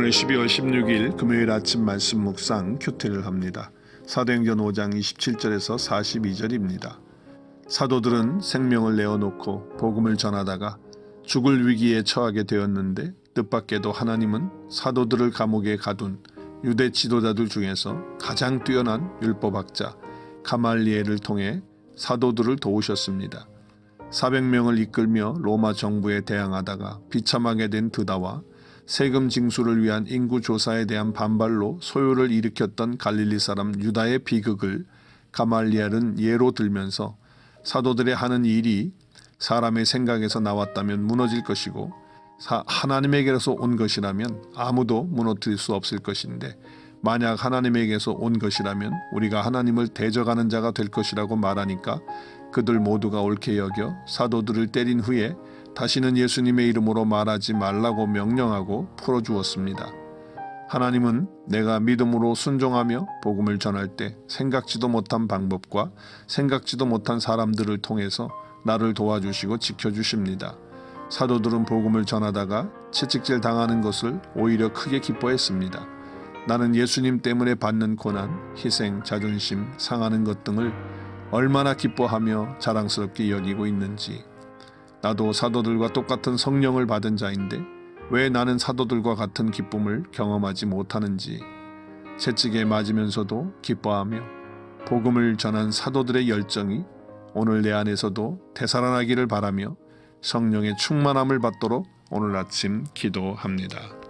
12월 16일 금요일 아침 말씀 묵상 큐티를 합니다. 사도행전 5장 27절에서 42절입니다. 사도들은 생명을 내어놓고 복음을 전하다가 죽을 위기에 처하게 되었는데 뜻밖에도 하나님은 사도들을 감옥에 가둔 유대 지도자들 중에서 가장 뛰어난 율법학자 가말리엘을 통해 사도들을 도우셨습니다. 400명을 이끌며 로마 정부에 대항하다가 비참하게 된 드다와 세금 징수를 위한 인구 조사에 대한 반발로 소요를 일으켰던 갈릴리 사람 유다의 비극을 가말리엘은 예로 들면서 사도들의 하는 일이 사람의 생각에서 나왔다면 무너질 것이고 사- 하나님에게서 온 것이라면 아무도 무너뜨릴 수 없을 것인데 만약 하나님에게서 온 것이라면 우리가 하나님을 대적하는 자가 될 것이라고 말하니까 그들 모두가 옳게 여겨 사도들을 때린 후에 다시는 예수님의 이름으로 말하지 말라고 명령하고 풀어주었습니다. 하나님은 내가 믿음으로 순종하며 복음을 전할 때 생각지도 못한 방법과 생각지도 못한 사람들을 통해서 나를 도와주시고 지켜주십니다. 사도들은 복음을 전하다가 채찍질 당하는 것을 오히려 크게 기뻐했습니다. 나는 예수님 때문에 받는 고난, 희생, 자존심, 상하는 것 등을 얼마나 기뻐하며 자랑스럽게 여기고 있는지. 나도 사도들과 똑같은 성령을 받은 자인데 왜 나는 사도들과 같은 기쁨을 경험하지 못하는지. 채찍에 맞으면서도 기뻐하며 복음을 전한 사도들의 열정이 오늘 내 안에서도 되살아나기를 바라며 성령의 충만함을 받도록 오늘 아침 기도합니다.